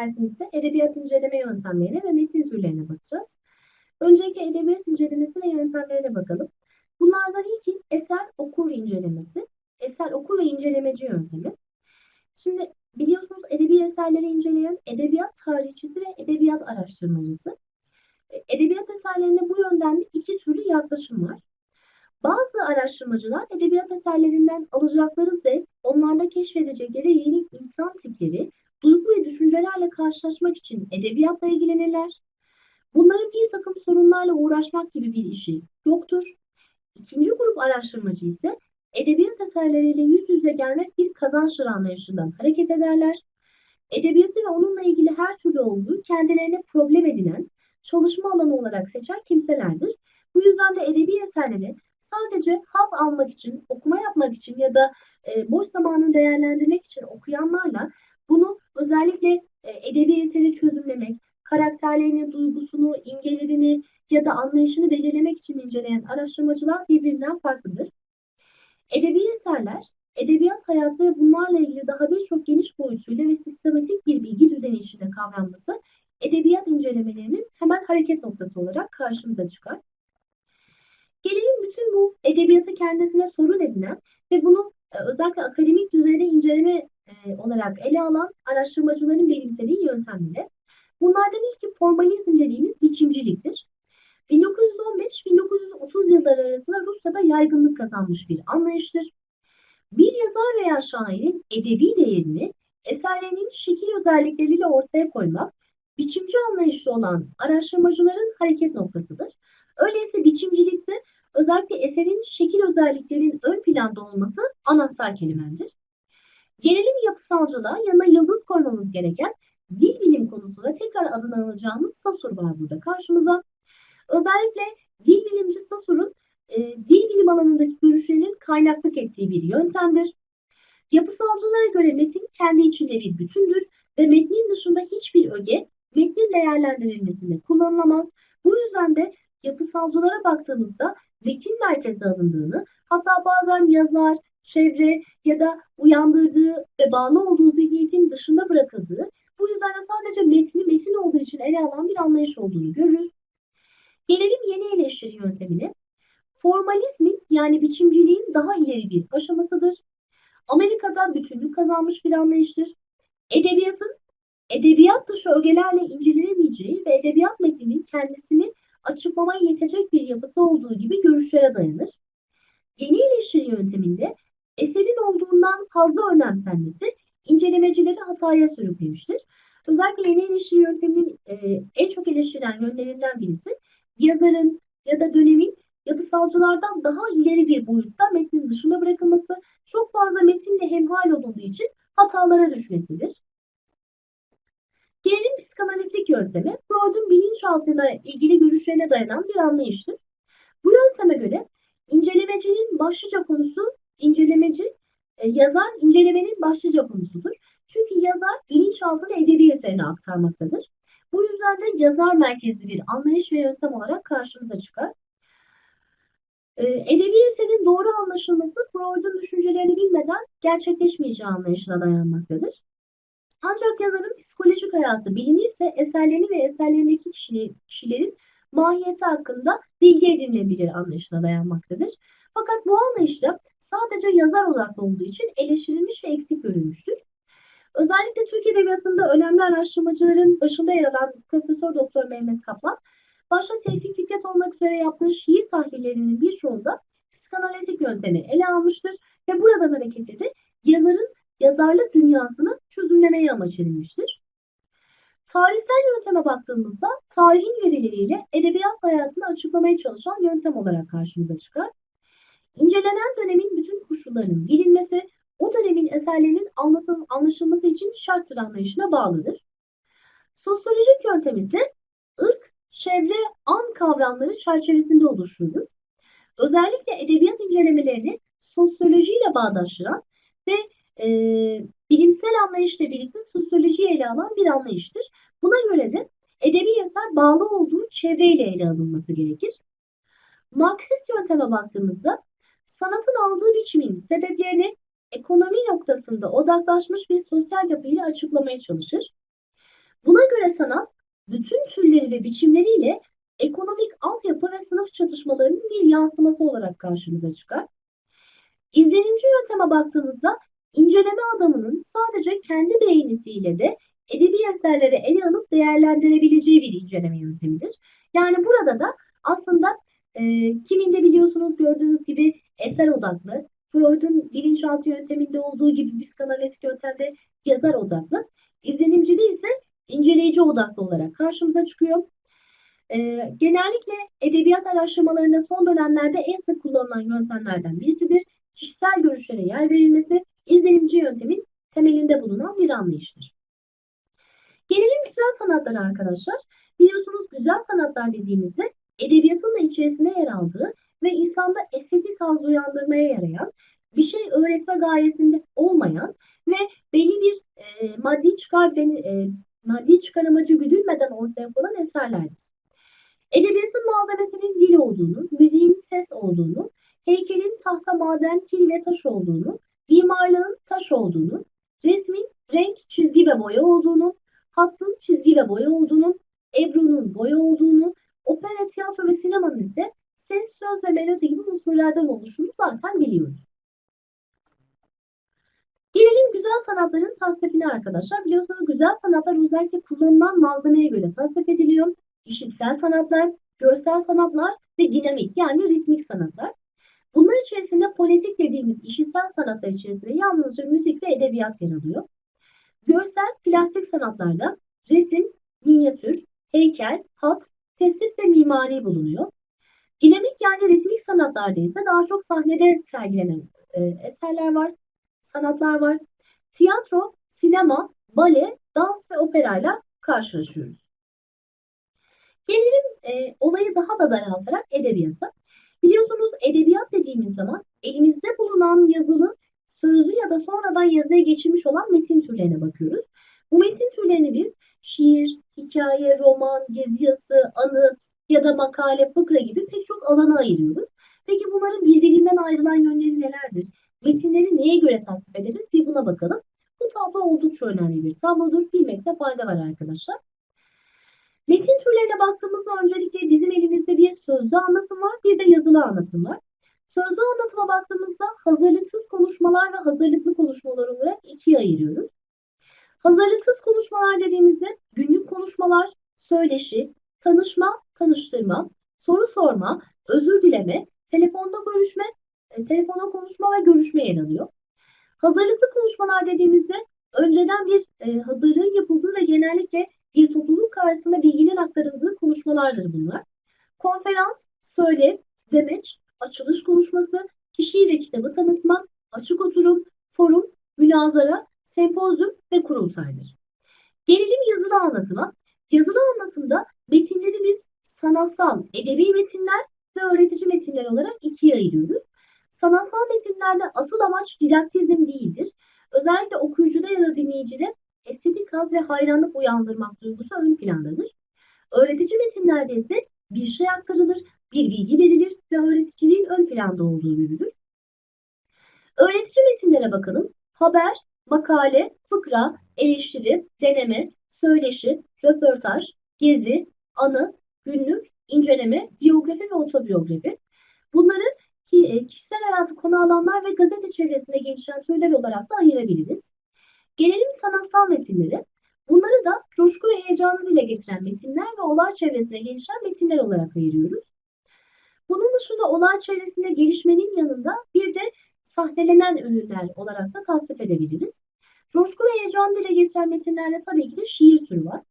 dersimizde edebiyat inceleme yöntemlerine ve metin türlerine bakacağız. Öncelikle edebiyat incelemesi ve yöntemlerine bakalım. Bunlardan ilki eser okur incelemesi, eser okur ve incelemeci yöntemi. Şimdi biliyorsunuz edebi eserleri inceleyen edebiyat tarihçisi ve edebiyat araştırmacısı. E, Edebiyat eserlerine bu yönden de iki türlü yaklaşım var. Bazı araştırmacılar edebiyat eserlerinden alacakları zevk, onlarda keşfedecekleri yeni insan tipleri, duygu ve düşüncelerle karşılaşmak için edebiyatla ilgilenirler. Bunların bir takım sorunlarla uğraşmak gibi bir işi yoktur. İkinci grup araştırmacı ise edebiyat eserleriyle yüz yüze gelmek bir kazançtır anlayışından hareket ederler. Edebiyatı ve onunla ilgili her türlü olguyu kendilerine problem edinen, çalışma alanı olarak seçen kimselerdir. Bu yüzden de edebi eserleri sadece haz almak için, okuma yapmak için ya da e, boş zamanını değerlendirmek için okuyanlarla bunu özellikle e, edebi eseri çözümlemek, karakterlerini, duygusunu, imgelerini ya da anlayışını belirlemek için inceleyen araştırmacılar birbirinden farklıdır. Edebi eserler, edebiyat hayatı bunlarla ilgili daha birçok geniş boyutuyla ve sistematik bir bilgi düzeni içinde kavranması edebiyat incelemelerinin temel hareket noktası olarak karşımıza çıkar. Gelelim bütün bu edebiyatı kendisine sorun edinen ve bunu e, özellikle akademik düzeyde inceleme e, olarak ele alan araştırmacıların benimsediği yöntemlere. Bunlardan ilki formalizm dediğimiz biçimciliktir. 1915-1930 yılları arasında Rusya'da yaygınlık kazanmış bir anlayıştır. Bir yazar veya şairin edebi değerini eserlerinin şekil özellikleriyle ortaya koymak, biçimci anlayışlı olan araştırmacıların hareket noktasıdır. Öyleyse biçimcilikte özellikle eserin şekil özelliklerinin ön planda olması anahtar kelimedir. Gelelim yapısalcılığa yanına yıldız koymamız gereken dil bilim konusunda tekrar adını alacağımız Saussure var burada karşımıza. Özellikle dil bilimci Saussure'un e, dil bilim alanındaki görüşlerinin kaynaklık ettiği bir yöntemdir. Yapısalcılara göre metin kendi içinde bir bütündür ve metnin dışında hiçbir öge metnin değerlendirilmesinde kullanılamaz. Bu yüzden de yapısalcılara baktığımızda metin merkeze alındığını, hatta bazen yazar, çevre ya da uyandırdığı ve bağlı olduğu zihniyetin dışında bırakıldığı, bu yüzden de sadece metni metin olduğu için ele alan bir anlayış olduğunu görürüz. Gelelim yeni eleştiri yöntemine. Formalizmin yani biçimciliğin daha ileri bir aşamasıdır. Amerika'da bütünlük kazanmış bir anlayıştır. Edebiyatın edebiyat dışı ögelerle incelenemeyeceği ve edebiyat metninin kendisini açıklamaya yetecek bir yapısı olduğu gibi görüşlere dayanır. Yeni eleştiri yönteminde eserin olduğundan fazla önemsenmesi incelemecileri hataya sürüklemiştir. Özellikle yeni eleştiri yönteminin e, en çok eleştirilen yönlerinden birisi yazarın ya da dönemin yapısalcılardan daha ileri bir boyutta metnin dışında bırakılması, çok fazla metinle hemhal olunduğu için hatalara düşmesidir. Gelelim psikanalitik yönteme. Freud'un bilinçaltına ilgili görüşlerine dayanan bir anlayıştır. Bu yönteme göre incelemecinin başlıca konusu incelemeci, e, yazar incelemenin başlıca konusudur. Çünkü yazar bilinçaltını edebi eserine aktarmaktadır. Bu yüzden de yazar merkezli bir anlayış ve yöntem olarak karşımıza çıkar. Ee, edebi eserin doğru anlaşılması Freud'un düşüncelerini bilmeden gerçekleşmeyeceği anlayışına dayanmaktadır. Ancak yazarın psikolojik hayatı bilinirse eserlerini ve eserlerindeki kişilerin mahiyeti hakkında bilgi edinilebilir anlayışına dayanmaktadır. Fakat bu anlayışta sadece yazar odaklı olduğu için eleştirilmiş ve eksik görülmüştür. Özellikle Türk Edebiyatı'nda önemli araştırmacıların başında yer alan Profesör Doktor Mehmet Kaplan, başta Tevfik Fikret olmak üzere yaptığı şiir tahlillerinin birçoğunda psikanalitik yöntemi ele almıştır ve buradan hareketle de yazarın yazarlık dünyasını çözümlemeye amaç edilmiştir. Tarihsel yönteme baktığımızda tarihin verileriyle edebiyat hayatını açıklamaya çalışan yöntem olarak karşımıza çıkar. İncelenen dönemin bütün koşullarının bilinmesi, o dönemin eserlerinin anlaşılması için şarttır anlayışına bağlıdır. Sosyolojik yöntem ise ırk, çevre, an kavramları çerçevesinde oluşturulur. Özellikle edebiyat incelemelerini sosyolojiyle bağdaştıran ve e, bilimsel anlayışla birlikte sosyolojiyi ele alan bir anlayıştır. Buna göre de edebi eser bağlı olduğu çevreyle ele alınması gerekir. Marksist yönteme baktığımızda sanatın aldığı biçimin sebeplerini ekonomi noktasında odaklaşmış bir sosyal yapıyla açıklamaya çalışır. Buna göre sanat bütün türleri ve biçimleriyle ekonomik altyapı ve sınıf çatışmalarının bir yansıması olarak karşımıza çıkar. İzlenimci yönteme baktığımızda inceleme adamının sadece kendi beğenisiyle de edebi eserleri ele alıp değerlendirebileceği bir inceleme yöntemidir. Yani burada da aslında e, kiminde biliyorsunuz gördüğünüz gibi eser odaklı, Freud'un bilinçaltı yönteminde olduğu gibi psikanalitik yöntemde yazar odaklı, izlenimcide ise inceleyici odaklı olarak karşımıza çıkıyor. E, genellikle edebiyat araştırmalarında son dönemlerde en sık kullanılan yöntemlerden birisidir. Kişisel görüşlere yer verilmesi izlenimci yöntemin temelinde bulunan bir anlayıştır. Gelelim güzel sanatlara arkadaşlar. Biliyorsunuz güzel sanatlar dediğimizde edebiyatın da içerisine yer aldığı ve insanda estetik haz uyandırmaya yarayan, bir şey öğretme gayesinde olmayan ve belli bir e, maddi çıkar e, maddi çıkar amacı güdülmeden ortaya konan eserlerdir. Edebiyatın malzemesinin dil olduğunu, müziğin ses olduğunu, heykelin tahta, maden, kil ve taş olduğunu, mimarlığın taş olduğunu, resmin renk, çizgi ve boya olduğunu, hattın çizgi ve boya olduğunu, Ebru'nun boya olduğunu, opera, tiyatro ve sinemanın ise ses, söz ve melodi gibi unsurlardan oluştuğunu zaten biliyoruz. Gelelim güzel sanatların tasnifine arkadaşlar. Biliyorsunuz güzel sanatlar özellikle kullanılan malzemeye göre tasnif ediliyor. İşitsel sanatlar, görsel sanatlar ve dinamik yani ritmik sanatlar. Bunlar içerisinde politik dediğimiz işitsel sanatlar içerisinde yalnızca müzik ve edebiyat yer alıyor. Görsel, plastik sanatlarda resim, minyatür, heykel, hat, tesip ve mimari bulunuyor. Dinamik yani ritmik sanatlarda ise daha çok sahnede sergilenen e, eserler var, sanatlar var. Tiyatro, sinema, bale, dans ve operayla karşılaşıyoruz. Gelelim e, olayı daha da daraltarak edebiyata. Biliyorsunuz edebiyat dediğimiz zaman elimizde bulunan yazılı, sözlü ya da sonradan yazıya geçirmiş olan metin türlerine bakıyoruz. Bu metin türlerini biz şiir, hikaye, roman, gezi yazısı, anı ya da makale, fıkra gibi pek çok alana ayırıyoruz. Peki bunların birbirinden ayrılan yönleri nelerdir? Metinleri neye göre tasnif ederiz? Bir buna bakalım. Bu tablo oldukça önemli bir tablodur. Bilmekte fayda var arkadaşlar. Metin türlerine baktığımızda öncelikle bizim elimizde bir sözlü anlatım var, bir de yazılı anlatım var. Sözlü anlatıma baktığımızda hazırlıksız konuşmalar ve hazırlıklı konuşmalar olarak ikiye ayırıyoruz. Hazırlıksız konuşmalar dediğimizde günlük konuşmalar, söyleşi, tanışma, tanıştırma, soru sorma, özür dileme, telefonda görüşme, e, telefona konuşma ve görüşme yer alıyor. Hazırlıklı konuşmalar dediğimizde önceden bir e, hazırlığın yapıldığı ve genellikle bir topluluk karşısında bilginin aktarıldığı konuşmalardır bunlar. Konferans, söyle, demeç, açılış konuşması, kişiyi ve kitabı tanıtma, açık oturum, forum, münazara, sempozyum ve kurultaydır. Gelelim yazılı anlatıma. Yazılı anlatımda metinleri biz sanatsal, edebi metinler ve öğretici metinler olarak ikiye ayırıyoruz. Sanatsal metinlerde asıl amaç didaktizm değildir. Özellikle okuyucuda ya da dinleyicide estetik haz ve hayranlık uyandırmak duygusu ön plandadır. Öğretici metinlerde ise bir şey aktarılır, bir bilgi verilir ve öğreticiliğin ön planda olduğu görülür. Öğretici metinlere bakalım. Haber, makale, fıkra, eleştiri, deneme, söyleşi, röportaj, gezi, anı, günlük, inceleme, biyografi ve otobiyografi. Bunları e, kişisel hayatı konu alanlar ve gazete çevresinde gelişen türler olarak da ayırabiliriz. Gelelim sanatsal metinlere. Bunları da coşku ve heyecanı dile getiren metinler ve olay çevresinde gelişen metinler olarak ayırıyoruz. Bunun dışında olay çevresinde gelişmenin yanında bir de sahnelenen ürünler olarak da tasnif edebiliriz. Coşku ve heyecan dile getiren metinlerle tabii ki de şiir türü var.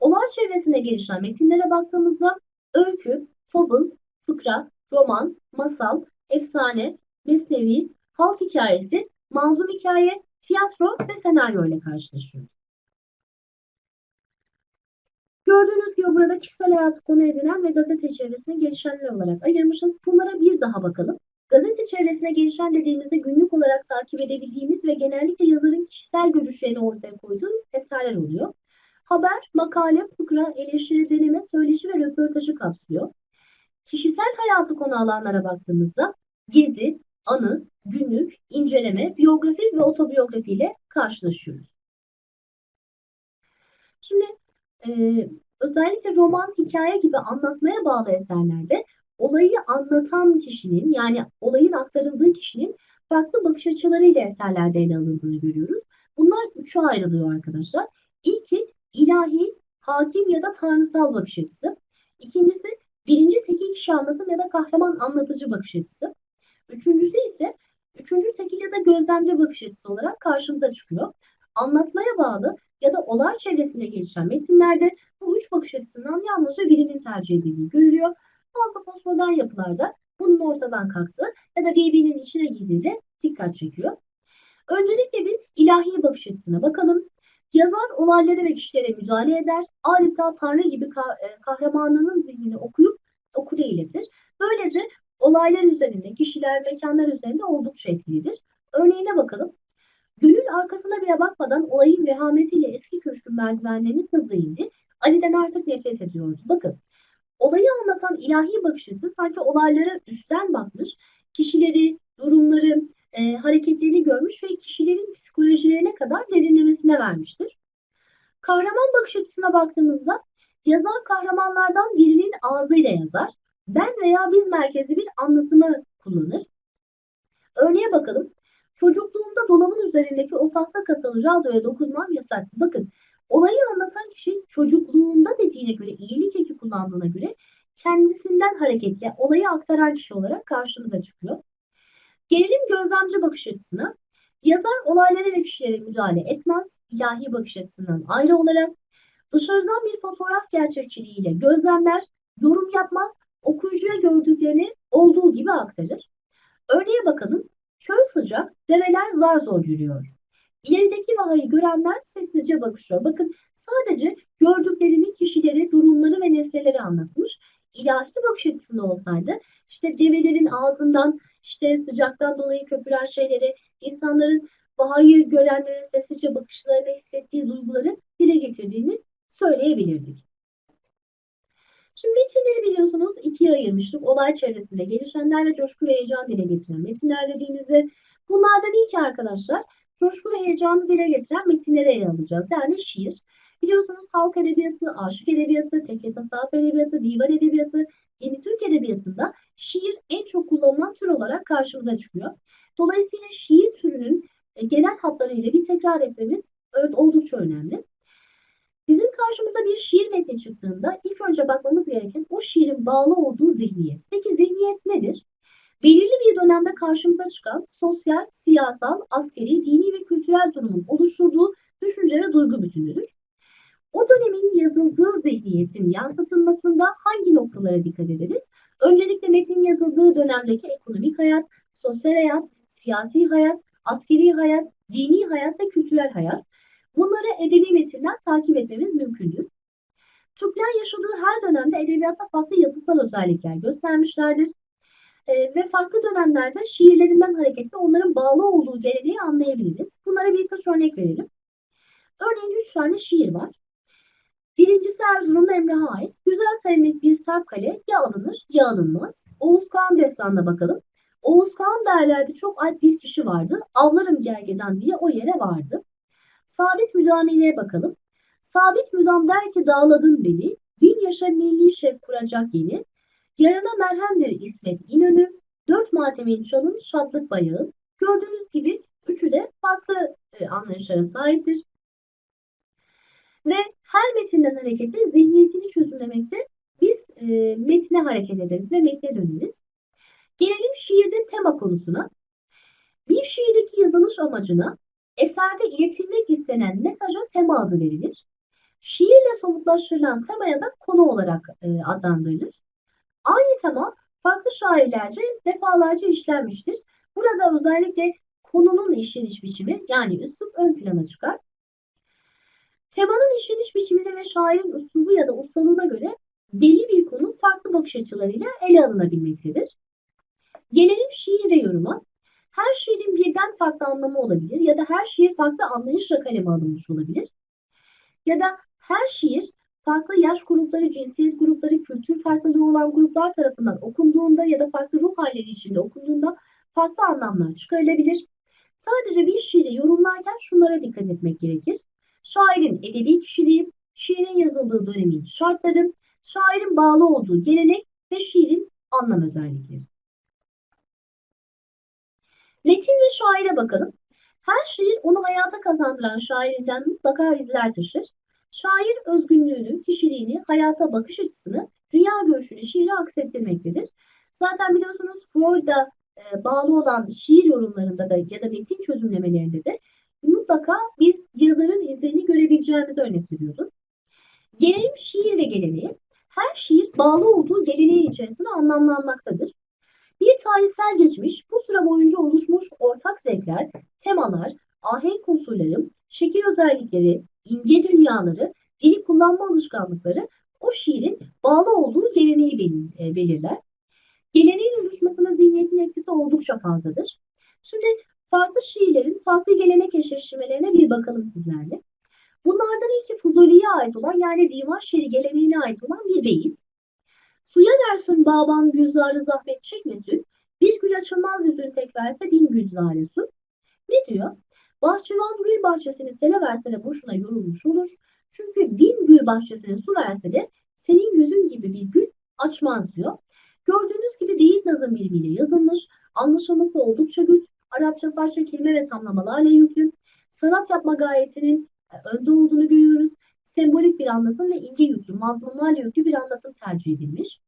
Olay çevresinde gelişen metinlere baktığımızda öykü, fable, fıkra, roman, masal, efsane, mesnevi, halk hikayesi, manzum hikaye, tiyatro ve senaryo ile karşılaşıyoruz. Gördüğünüz gibi burada kişisel hayatı konu edinen ve gazete çevresine gelişenler olarak ayırmışız. Bunlara bir daha bakalım. Gazete çevresine gelişen dediğimizde günlük olarak takip edebildiğimiz ve genellikle yazarın kişisel görüşlerini ortaya koyduğu eserler oluyor. Haber, makale, fıkra, eleştiri, deneme, söyleşi ve röportajı kapsıyor. Kişisel hayatı konu alanlara baktığımızda gezi, anı, günlük, inceleme, biyografi ve otobiyografi ile karşılaşıyoruz. Şimdi e, özellikle roman, hikaye gibi anlatmaya bağlı eserlerde olayı anlatan kişinin yani olayın aktarıldığı kişinin farklı bakış açılarıyla eserlerde ele alındığını görüyoruz. Bunlar üçe ayrılıyor arkadaşlar. İlki ilahi, hakim ya da tanrısal bakış açısı. İkincisi birinci tekil kişi anlatım ya da kahraman anlatıcı bakış açısı. Üçüncüsü ise üçüncü tekil ya da gözlemci bakış açısı olarak karşımıza çıkıyor. Anlatmaya bağlı ya da olay çevresinde gelişen metinlerde bu üç bakış açısından yalnızca birinin tercih edildiği görülüyor. Bazı postmodern yapılarda bunun ortadan kalktığı ya da birbirinin içine girdiğinde dikkat çekiyor. Öncelikle biz ilahi bakış açısına bakalım. Yazar olaylara ve kişilere müdahale eder. Adeta Tanrı gibi e, kahramanının zihnini okuyup okula iletir. Böylece olaylar üzerinde, kişiler, mekanlar üzerinde oldukça etkilidir. Örneğine bakalım. Gönül arkasına bile bakmadan olayın vehametiyle eski köşkün merdivenlerini hızla indi. Ali'den artık nefret ediyordu. Bakın, olayı anlatan ilahi bakış açısı sanki olaylara üstten bakmış, kişileri, durumları, e, hareketlerini görmüş ve kişilerin psikolojilerine kadar derinlemesine vermiştir. Kahraman bakış açısına baktığımızda yazar kahramanlardan birinin ağzıyla yazar. Ben veya biz merkezli bir anlatımı kullanır. Örneğe bakalım. Çocukluğumda dolabın üzerindeki o tahta kasalı radyoya dokunmam yasaktı. Bakın olayı anlatan kişi çocukluğunda dediğine göre iyilik eki kullandığına göre kendisinden hareketle olayı aktaran kişi olarak karşımıza çıkıyor. Gelelim gözlemci bakış açısına. Yazar olaylara ve kişilere müdahale etmez. İlahi bakış açısından ayrı olarak dışarıdan bir fotoğraf gerçekçiliğiyle gözlemler, yorum yapmaz, okuyucuya gördüklerini olduğu gibi aktarır. Örneğe bakalım. Çöl sıcak, develer zar zor yürüyor. İlerideki vahayı görenler sessizce bakışıyor. Bakın sadece gördüklerini, kişileri, durumları ve nesneleri anlatmış. İlahi bakış açısında olsaydı işte develerin ağzından işte sıcaktan dolayı köpüren şeyleri, insanların vahayı görenlerin sessizce bakışlarına hissettiği duyguları dile getirdiğini söyleyebilirdik. Şimdi metinleri biliyorsunuz ikiye ayırmıştık. Olay çevresinde gelişenler ve coşku ve heyecan dile getiren metinler dediğimizde bunlardan ilk arkadaşlar coşku ve heyecanı dile getiren metinleri ele alacağız. Yani şiir. Biliyorsunuz halk edebiyatı, aşık edebiyatı, teke tasavvuf edebiyatı, divan edebiyatı, yeni Türk edebiyatında şiir en çok kullanılan tür olarak karşımıza çıkıyor. Dolayısıyla şiir türünün e, genel hatlarıyla bir tekrar etmemiz oldukça önemli. Bizim karşımıza bir şiir metni çıktığında ilk önce bakmamız gereken o şiirin bağlı olduğu zihniyet. Peki zihniyet nedir? Belirli bir dönemde karşımıza çıkan sosyal, siyasal, askeri, dini ve kültürel durumun oluşturduğu düşünce ve duygu bütünüdür. O dönemin yazıldığı zihniyetin yansıtılmasında hangi noktalara dikkat ederiz? Öncelikle metnin yazıldığı dönemdeki ekonomik hayat, sosyal hayat, siyasi hayat, askeri hayat, dini hayat ve kültürel hayat. Bunları edebi metinden takip etmemiz mümkündür. Türkler yaşadığı her dönemde edebiyatta farklı yapısal özellikler göstermişlerdir. E, ve farklı dönemlerde şiirlerinden hareketle onların bağlı olduğu geleneği anlayabiliriz. Bunlara birkaç örnek verelim. Örneğin üç tane şiir var. Birincisi Erzurumlu Emre'ye ait. Güzel sevmek bir sarp kale ya alınır ya alınmaz. Oğuz Kağan destanına bakalım. Oğuz Kağan derlerdi çok alp bir kişi vardı. Avlarım gergeden diye o yere vardı. Sabit müdameleye bakalım. Sabit müdam der ki dağladın beni. Bin yaşa milli şef kuracak yeni. Yarına merhemdir İsmet İnönü. Dört matemin çalın şadlık bayağı. Gördüğünüz gibi üçü de farklı e, anlayışlara sahiptir. Ve her metinden hareketle zihniyetini çözümlemekte biz e, metne hareket ederiz ve metne döneriz. Gelelim şiirin tema konusuna. Bir şiirdeki yazılış amacına eserde iletilmek istenen mesaja tema adı verilir. Şiirle somutlaştırılan temaya da konu olarak e, adlandırılır. Aynı tema farklı şairlerce defalarca işlenmiştir. Burada özellikle konunun işleniş biçimi yani üslup ön plana çıkar. Temanın işleniş biçimine ve şairin üslubu ya da ustalığına göre belli bir konu farklı bakış açılarıyla ele alınabilmektedir. Gelelim şiir ve yoruma. Her şiirin birden farklı anlamı olabilir ya da her şiir farklı anlayışla kaleme alınmış olabilir. Ya da her şiir farklı yaş grupları, cinsiyet grupları, kültür farklılığı olan gruplar tarafından okunduğunda ya da farklı ruh halleri içinde okunduğunda farklı anlamlar çıkarılabilir. Sadece bir şiiri yorumlarken şunlara dikkat etmek gerekir. Şairin edebi kişiliği, şiirin yazıldığı dönemin şartları, şairin bağlı olduğu gelenek ve şiirin anlam özellikleri. Metin ve şaire bakalım. Her şiir onu hayata kazandıran şairinden mutlaka izler taşır. Şair özgünlüğünü, kişiliğini, hayata bakış açısını, dünya görüşünü şiire aksettirmektedir. Zaten biliyorsunuz Freud'a e, bağlı olan şiir yorumlarında da ya da metin çözümlemelerinde de mutlaka biz yazarın izlerini görebileceğimizi öne sürüyordu. Gelelim şiir ve geleneği. Her şiir bağlı olduğu geleneğin içerisinde anlamlanmaktadır. Bir tarihsel geçmiş, bu süre boyunca oluşmuş ortak zevkler, temalar, ahenk unsurları, şekil özellikleri, imge dünyaları, dili kullanma alışkanlıkları o şiirin bağlı olduğu geleneği e, belirler. Geleneğin oluşmasına zihniyetin etkisi oldukça fazladır. Şimdi farklı şiirlerin farklı gelenek eşleştirmelerine bir bakalım sizlerle. Bunlardan ilki Fuzuli'ye ait olan yani divan şiiri geleneğine ait olan bir beyit. Suya versin baban gülzarı zahmet çekmesin, bir gül açılmaz yüzünü tek verse bin gül zare su. Ne diyor? Bahçıvan gül bahçesini sele verse de boşuna yorulmuş olur. Çünkü bin gül bahçesine su verse de senin yüzün gibi bir gül açmaz diyor. Gördüğünüz gibi beyit nazım bilimiyle yazılmış, anlaşılması oldukça güç, Arapça parça kelime ve tamlamalarla yüklü, sanat yapma gayetinin e, önde olduğunu görüyoruz. Sembolik bir anlatım ve imge yüklü, mazmunlarla yüklü bir anlatım tercih edilmiş.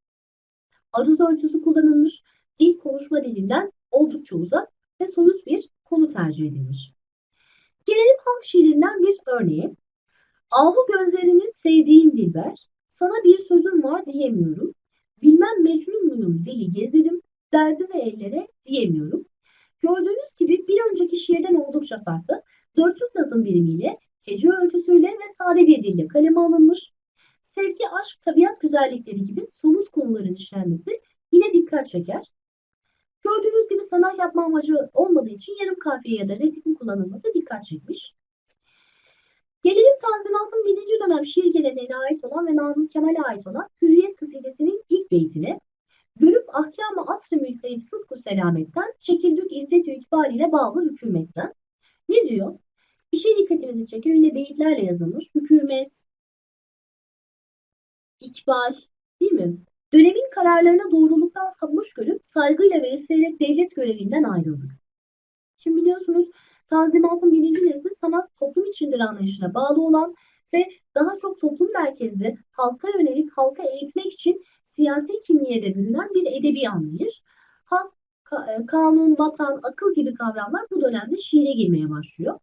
Aruz ölçüsü kullanılmış, dil konuşma dilinden oldukça uzak ve soyut bir konu tercih edilmiş. Gelelim halk şiirinden bir örneğe. Ahu gözlerini sevdiğim dilber, sana bir sözüm var diyemiyorum. Bilmem mecnun muyum dili gezerim, derdimi ellere diyemiyorum. Gördüğünüz gibi bir önceki şiirden oldukça farklı. Dörtlük nazım birimiyle, hece ölçüsüyle ve sade bir dille kaleme alınmış. Sevgi, aşk, tabiat güzellikleri gibi somut konuların işlenmesi yine dikkat çeker. Gördüğünüz gibi sanat yapma amacı olmadığı için yarım kafiye ya da redifin kullanılması dikkat çekmiş. Gelelim Tanzimat'ın birinci dönem şiir geleneğine ait olan ve Namık Kemal'e ait olan Hürriyet kasidesinin ilk beytine. Görüp ahkam-ı asr-ı sıdku selametten, çekildük izzet-i ikbal ile bağlı hükümetten. Ne diyor? Bir şey dikkatimizi çekiyor. Yine beyitlerle yazılmış. Hükümet, ikbal, değil mi? Dönemin kararlarına doğruluktan sapmış görüp saygıyla ve isteyerek devlet görevinden ayrıldık. Şimdi biliyorsunuz Tanzimat'ın birinci nesli sanat toplum içindir anlayışına bağlı olan ve daha çok toplum merkezli, halka yönelik, halka eğitmek için siyasi kimliğe de bürünen bir edebi anlayış. Halk, e, kanun, vatan, akıl gibi kavramlar bu dönemde şiire girmeye başlıyor.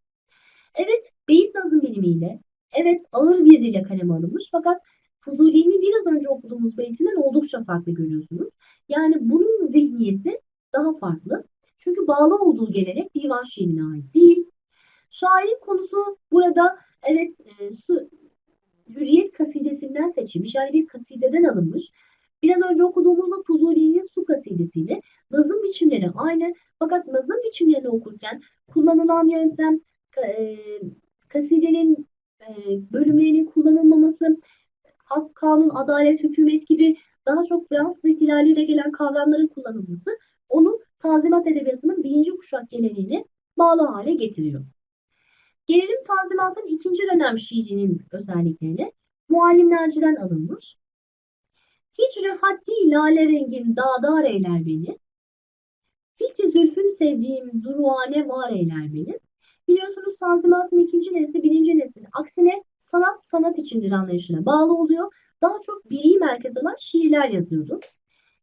Evet, beyit nazım bilimiyle, evet ağır bir dille kaleme alınmış fakat Fuzuli'nin biraz önce okuduğumuz beytinden oldukça farklı görüyorsunuz. Yani bunun zihniyeti daha farklı. Çünkü bağlı olduğu gelenek divan şiirine ait değil. Şairin konusu burada evet e, su, Hürriyet kasidesinden seçilmiş. Yani bir kasideden alınmış. Biraz önce okuduğumuzda Fuzuli'nin su kasidesiyle nazım biçimleri aynı. Fakat nazım biçimlerini okurken kullanılan yöntem, e, kasidenin e, bölümlerinin kullanılmaması, hak, kanun, adalet, hükümet gibi daha çok Fransız ihtilaliyle gelen kavramların kullanılması onu Tanzimat Edebiyatı'nın birinci kuşak geleneğine bağlı hale getiriyor. Gelelim Tanzimat'ın ikinci dönem şiirinin özelliklerine. Muallimlerciden alınmış. Hicri haddi lale rengin dağdar eyler beni. Fikri zülfün sevdiğim duruane var eyler beni. Biliyorsunuz Tanzimat'ın ikinci nesli birinci neslin aksine sanat sanat içindir anlayışına bağlı oluyor. Daha çok birey merkez alan şiirler yazıyordu.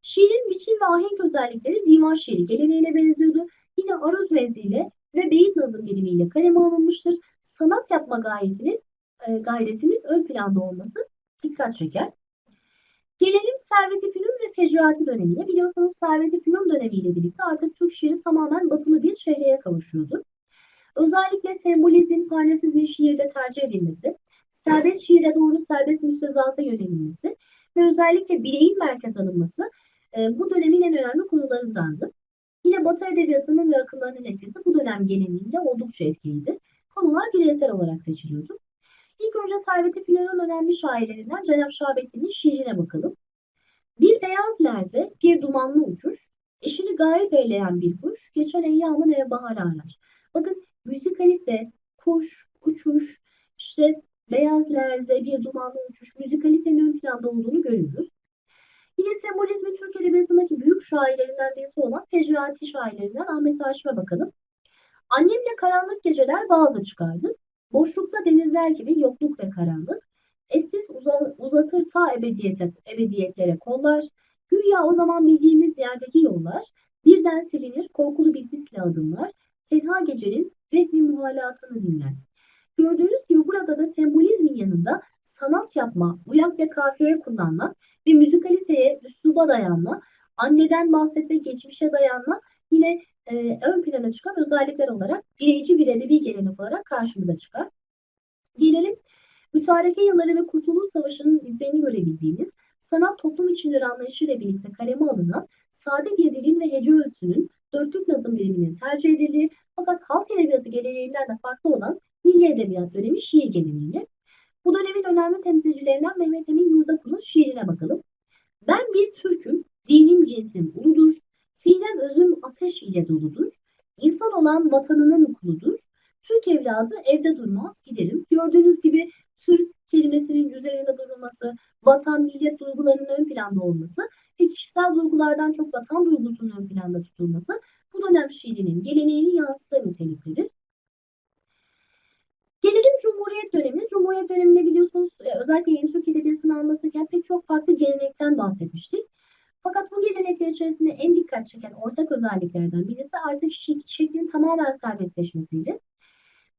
Şiirin biçim ve ahenk özellikleri divan şiiri geleneğine benziyordu. Yine aruz vezniyle ve beyit nazım birimiyle kaleme alınmıştır. Sanat yapma gayretinin, e, gayretinin ön planda olması dikkat çeker. Gelelim Servet-i Fünun ve Fecrati dönemine. Biliyorsunuz Servet-i Fünun dönemiyle birlikte artık Türk şiiri tamamen batılı bir çevreye kavuşuyordu. Özellikle sembolizmin, parnasizmin şiirde tercih edilmesi, serbest şiire doğru serbest müstezata yönelilmesi ve özellikle bireyin merkez alınması e, bu dönemin en önemli konularındandı. Yine Batı Edebiyatı'nın ve akımlarının etkisi bu dönem genelinde oldukça etkiliydi. Konular bireysel olarak seçiliyordu. İlk önce Servet-i Fünun'un önemli şairlerinden Cenab Şahabettin'in şiirine bakalım. Bir beyaz lerze, bir dumanlı uçuş, eşini gayip eyleyen bir kuş, geçen eyyamın ev bahar arar. Bakın müzikalite, kuş, uçuş, işte beyaz lerze, bir dumanlı uçuş, müzikalitenin ön planda olduğunu görüyoruz. Yine sembolizmin Türk Edebiyatı'ndaki büyük şairlerinden birisi olan Fecrati şairlerinden Ahmet Haşim'e bakalım. Annemle karanlık geceler bazı çıkardı. Boşlukta denizler gibi yokluk ve karanlık. Eşsiz uza- uzatır ta ebediyete, ebediyetlere kollar. Güya o zaman bildiğimiz yerdeki yollar. Birden silinir korkulu bir hisle adımlar. Tenha gecenin vehmi muhalatını dinler. Gördüğünüz gibi burada da sembolizmin yanında sanat yapma, uyak ve kafiye kullanma ve müzikaliteye, üsluba dayanma, anneden bahsetme, geçmişe dayanma yine e, ön plana çıkan özellikler olarak bireyci bir edebi gelenek olarak karşımıza çıkar. Gelelim mütareke yılları ve Kurtuluş Savaşı'nın izlerini görebildiğimiz sanat toplum içindir anlayışıyla birlikte kaleme alınan sade bir dilin ve hece ölçüsünün dörtlük nazım biriminin tercih edildiği fakat halk edebiyatı geleneğinden de farklı olan milli edebiyat dönemi şiir geleneğini. Bu dönemin önemli temsilcilerinden Mehmet Emin Yurdakul'un şiirine bakalım. Ben bir Türk'üm, dinim cinsim uludur, sinem özüm ateş ile doludur, İnsan olan vatanının kuludur, Türk evladı evde durmaz giderim. Gördüğünüz gibi Türk kelimesinin üzerinde durulması, vatan, millet duygularının ön planda olması ve kişisel duygulardan çok vatan duygusunun ön planda tutulması bu dönem şiirinin geleneğini yansıtan niteliktedir. Gelelim Cumhuriyet dönemine. Cumhuriyet döneminde biliyorsunuz e, özellikle yeni Türk Edebiyatı'nı anlatırken pek çok farklı gelenekten bahsetmiştik. Fakat bu gelenekler içerisinde en dikkat çeken ortak özelliklerden birisi artık şek şeklin tamamen serbestleşmesiydi.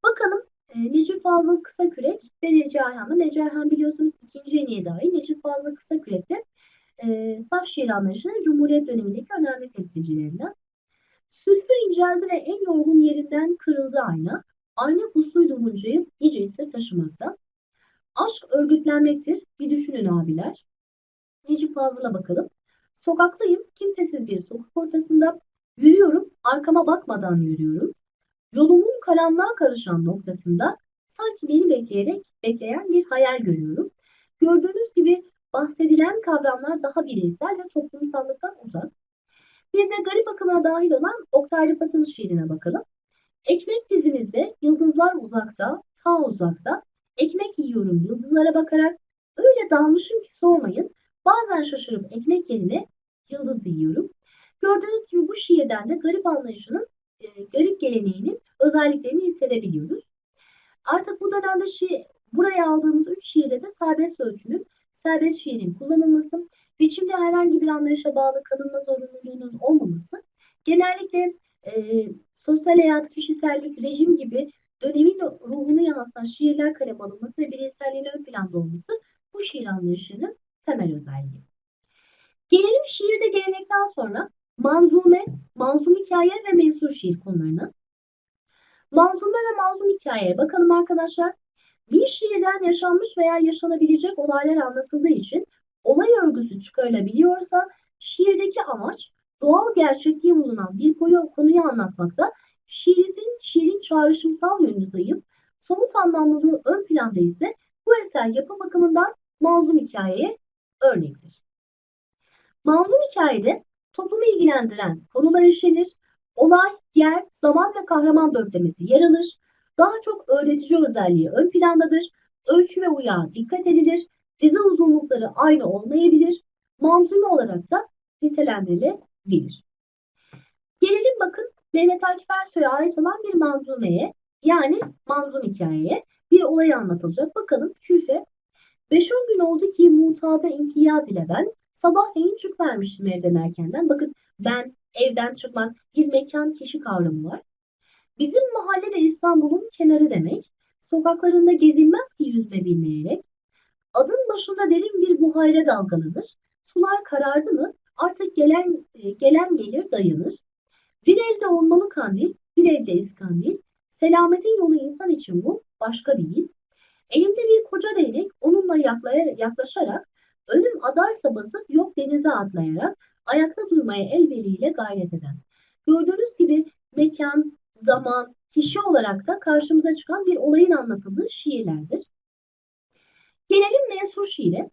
Bakalım e, Necip Fazıl Kısakürek ve Neci Ayhan'da. Neci Ayhan biliyorsunuz ikinci en iyi dahi. Necip Fazıl Kısakürek de e, saf şiir anlayışının Cumhuriyet dönemindeki önemli temsilcilerinden. Sülfür inceldi ve en yorgun yerinden kırıldı ayna. Ayna pusluydu bunca yıl, nice ise taşımakta. Aşk örgütlenmektir, bir düşünün abiler. Necip Fazıl'a bakalım. Sokaktayım, kimsesiz bir sokak ortasında. Yürüyorum, arkama bakmadan yürüyorum. Yolumun karanlığa karışan noktasında sanki beni bekleyerek bekleyen bir hayal görüyorum. Gördüğünüz gibi bahsedilen kavramlar daha bireysel ve toplumsallıktan uzak. Bir de garip akımına dahil olan Oktay Rıfat'ın şiirine bakalım. Ekmek dizimizde, yıldızlar uzakta, ta uzakta. Ekmek yiyorum yıldızlara bakarak. Öyle dalmışım ki sormayın. Bazen şaşırıp ekmek yerine yıldız yiyorum. Gördüğünüz gibi bu şiirden de garip anlayışının, e, garip geleneğinin özelliklerini hissedebiliyoruz. Artık bu dönemde şi buraya aldığımız üç şiirde de serbest ölçünün, serbest şiirin kullanılması, biçimde herhangi bir anlayışa bağlı kalınma zorunluluğunun olmaması, genellikle e, sosyal hayat, kişisellik, rejim gibi dönemin ruhunu yansıtan şiirler kaleme alınması ve bireyselliğin ön planda olması bu şiir anlayışının temel özelliği. Gelelim şiirde gelenekten sonra manzume, manzum hikaye ve mensur şiir konularına. Manzume ve manzum hikayeye bakalım arkadaşlar. Bir şiirden yaşanmış veya yaşanabilecek olaylar anlatıldığı için olay örgüsü çıkarılabiliyorsa şiirdeki amaç doğal gerçekliği bulunan bir konuyu, konuyu anlatmakta. Şiirin, şiirin çağrışımsal yönü zayıf, somut anlamlılığı ön planda ise bu eser yapı bakımından manzum hikayeye örnektir. Manzum hikayede toplumu ilgilendiren konular işlenir, olay, yer, zaman ve kahraman dörtlemesi yer alır, daha çok öğretici özelliği ön plandadır, ölçü ve uyağa dikkat edilir, dizi uzunlukları aynı olmayabilir, manzume olarak da nitelendirilebilir. Gelelim bakın Mehmet Akif Ersoy'a ait olan bir manzumeye yani manzum hikayeye bir olay anlatılacak. Bakalım Küfe 5-10 gün oldu ki mutada inkiyat ile ben sabahleyin çıkıvermiştim evden erkenden. Bakın ben evden çıkmak bir mekan kişi kavramı var. Bizim mahalle de İstanbul'un kenarı demek. Sokaklarında gezilmez ki yüzme bilmeyerek. Adın başında derin bir buhayra dalgalanır. Sular karardı mı artık gelen gelen gelir dayanır. Bir elde olmalı kandil, bir elde iskandil. Selametin yolu insan için bu, başka değil. Elimde bir koca değnek, onunla yaklaşarak, önüm adaysa basıp yok denize atlayarak, ayakta durmaya el biriyle gayret eden. Gördüğünüz gibi mekan, zaman, kişi olarak da karşımıza çıkan bir olayın anlatıldığı şiirlerdir. Gelelim mensur şiire.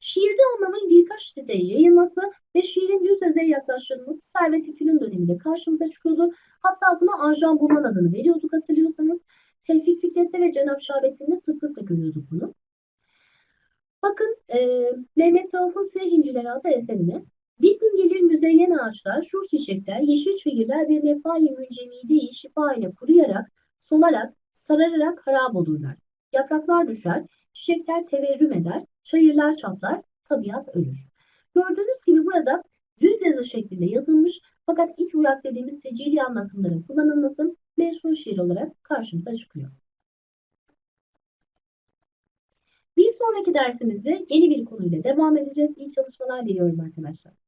Şiirde anlamın birkaç dizeye yayılması ve şiirin yüz yüzeye yaklaştırılması Servet-i döneminde karşımıza çıkıyordu. Hatta buna Arjan Buman adını veriyorduk hatırlıyorsanız. Tevfik Fikret'te ve Cenab Şahabettin'de sıklıkla görüyorduk bunu. Bakın e, Mehmet Rauf'un Siyah İnciler adlı eserine bir gün gelir müzeyyen ağaçlar, şur çiçekler, yeşil çayırlar ve nefai müncemideyi şifa ile kuruyarak, solarak, sarararak harap olurlar. Yapraklar düşer, çiçekler teverrüm eder, çayırlar çatlar, tabiat ölür. Gördüğünüz gibi burada düz yazı şeklinde yazılmış fakat iç uyak dediğimiz secili anlatımların kullanılması meşhur şiir olarak karşımıza çıkıyor. Bir sonraki dersimizde yeni bir konuyla devam edeceğiz. İyi çalışmalar diliyorum arkadaşlar.